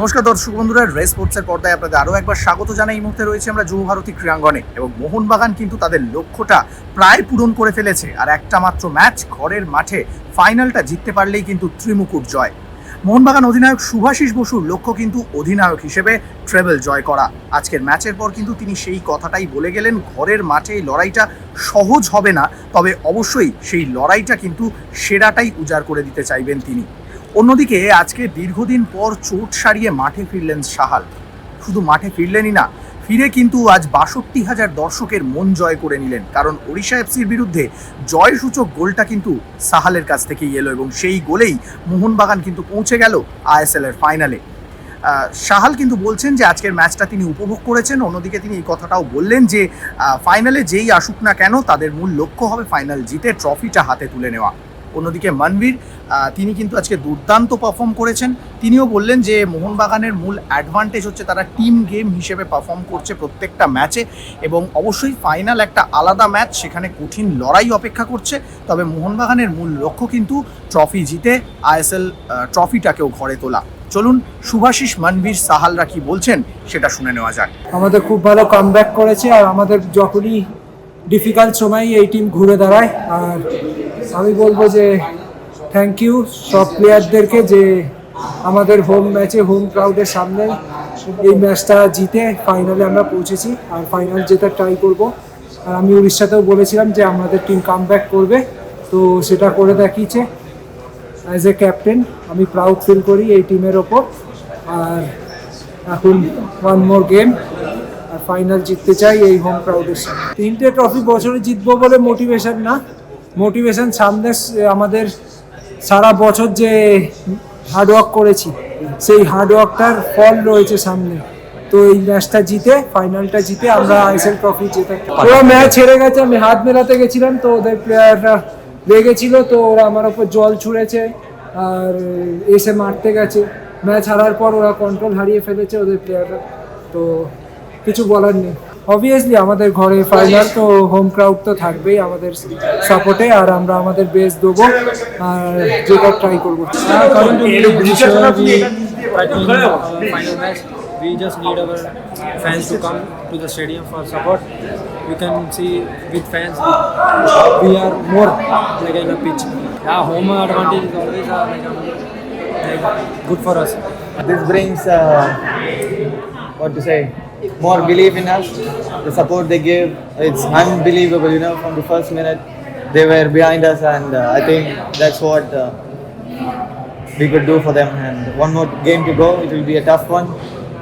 নমস্কার দর্শক বন্ধুরা, রেস স্পোর্টসের পর্দায় আপনাদের আরও একবার স্বাগত জানাই। এই মুহূর্তে রয়েছে আমরা যুব ভারতী ক্রীড়াঙ্গনে এবং মোহনবাগান কিন্তু তাদের লক্ষ্যটা প্রায় পূরণ করে ফেলেছে। আর একটা মাত্র ম্যাচ ঘরের মাঠে ফাইনালটা জিততে পারলেই কিন্তু ত্রিমুকুট জয়। মোহনবাগান অধিনায়ক সুভাষিস বসুর লক্ষ্য কিন্তু অধিনায়ক হিসেবে ট্রেবল জয় করা। আজকের ম্যাচের পর কিন্তু তিনি সেই কথাটাই বলে গেলেন, ঘরের মাঠে এই লড়াইটা সহজ হবে না, তবে অবশ্যই সেই লড়াইটা কিন্তু সেরাটাই উজাড় করে দিতে চাইবেন তিনি। অন্যদিকে আজকে দীর্ঘদিন পর চোট সারিয়ে মাঠে ফিরলেন সাহাল। শুধু মাঠে ফিরলেনই না, ফিরে কিন্তু আজ বাষট্টি হাজার দর্শকের মন জয় করে নিলেন, কারণ ওড়িশা এফসির বিরুদ্ধে জয়সূচক গোলটা কিন্তু সাহালের কাছ থেকেই এলো এবং সেই গোলেই মোহনবাগান কিন্তু পৌঁছে গেল আইএসএল এর ফাইনালে। সাহাল কিন্তু বলছেন যে আজকের ম্যাচটা তিনি উপভোগ করেছেন, অন্যদিকে তিনি এই কথাটাও বললেন যে ফাইনালে যেই আসুক না কেন, তাদের মূল লক্ষ্য হবে ফাইনাল জিতে ট্রফিটা হাতে তুলে নেওয়া। অন্যদিকে মনবীর তিনি কিন্তু আজকে দুর্দান্ত পারফর্ম করেছেন। তিনিও বললেন যে মোহনবাগানের মূল অ্যাডভান্টেজ হচ্ছে তারা টিম গেম হিসেবে পারফর্ম করছে প্রত্যেকটা ম্যাচে এবং অবশ্যই ফাইনাল একটা আলাদা ম্যাচ সেখানে কঠিন লড়াই অপেক্ষা করছে। তবে মোহনবাগানের মূল লক্ষ্য কিন্তু ট্রফি জিতে আইএসএল ট্রফিটাকেও ঘরে তোলা। চলুন সুভাষিস মনবীর সাহালরা কি বলছেন সেটা শুনে নেওয়া যাক। আমাদের খুব ভালো কামব্যাক করেছে আর আমাদের যখনই ডিফিকাল্ট সময় এই টিম ঘুরে দাঁড়ায়, আর আমি বলব যে থ্যাংক ইউ সব প্লেয়ারদেরকে যে আমাদের হোম ম্যাচে হোম ক্রাউডের সামনে এই ম্যাচটা জিতে ফাইনালে আমরা পৌঁছেছি আর ফাইনাল জেতার ট্রাই করব। আর আমি উড়িষ্যাতেও বলেছিলাম যে আমাদের টিম কামব্যাক করবে, তো সেটা করে দেখিয়েছে। অ্যাজ এ ক্যাপ্টেন আমি প্রাউড ফিল করি এই টিমের ওপর। আর এখন ওয়ান মোর গেম আর ফাইনাল জিততে চাই এই হোম ক্রাউডের সামনে। তিনটে ট্রফি বছরে জিতবো বলে মোটিভেশন না। মোটিভেশন সামনে, আমাদের সারা বছর যে হার্ডওয়ার্ক করেছি, সেই হার্ডওয়ার্কটার ফল রয়েছে সামনে। তো এই ম্যাচটা জিতে ফাইনালটা জিতে আমরা আইসেল ট্রফি জেতে। ওরা ম্যাচ হেরে গেছে, আমি হাত মেলাতে গেছিলাম, তো ওদের প্লেয়াররা লেগেছিল, তো ওরা আমার ওপর জল ছুঁড়েছে, আর এসে মারতে গেছে। ম্যাচ হারার পর ওরা কন্ট্রোল হারিয়ে ফেলেছে ওদের প্লেয়াররা তো কিছু বলার নেই। অবভিয়াসলি আমাদের ঘরে ফাইনাল তো হোম ক্রাউড তো থাকবেই আমাদের সাপোর্টে আর আমরা আমাদের বেস দেবো আর যেটা ট্রাই করব we fighting our final match. We just need our fans to come to the stadium for support. You can see with fans we are more like in a pitch. Yeah, home advantage is always uh, like, um, like good for us. This brings, uh, what to say, more belief in us. The support they give, it's unbelievable. You know, from the first minute, they were behind us, and uh, I think that's what uh, we could do for them. And one more game to go. It will be a tough one.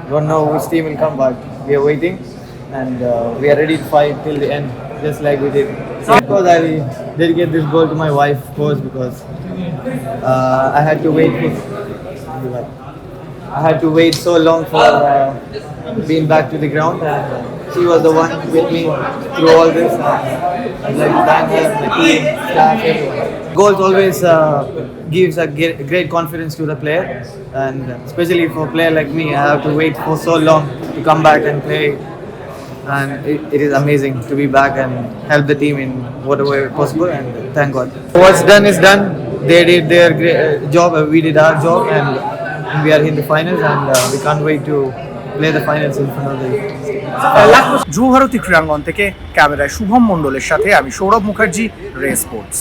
Don't know which team will come, but we are waiting, and uh, we are ready to fight till the end, just like we did. Of course, I dedicate this goal to my wife, of course, because uh, I had to wait for. I had to wait so long for uh, being back to the ground. And she was the one with me through all this. And like thank her, the team, staff, everyone. Goals always uh, gives a great confidence to the player, and especially for a player like me, I have to wait for so long to come back and play. And it, it is amazing to be back and help the team in whatever possible. And thank God. What's done is done. They did their great, uh, job, we did our job, and we are in the finals, and uh, we can't wait to play the finals in front of the. যুব ভারতী ক্রীড়াঙ্গন থেকে ক্যামেরায় শুভম মণ্ডলের সাথে আমি সৌরভ মুখার্জি রে sports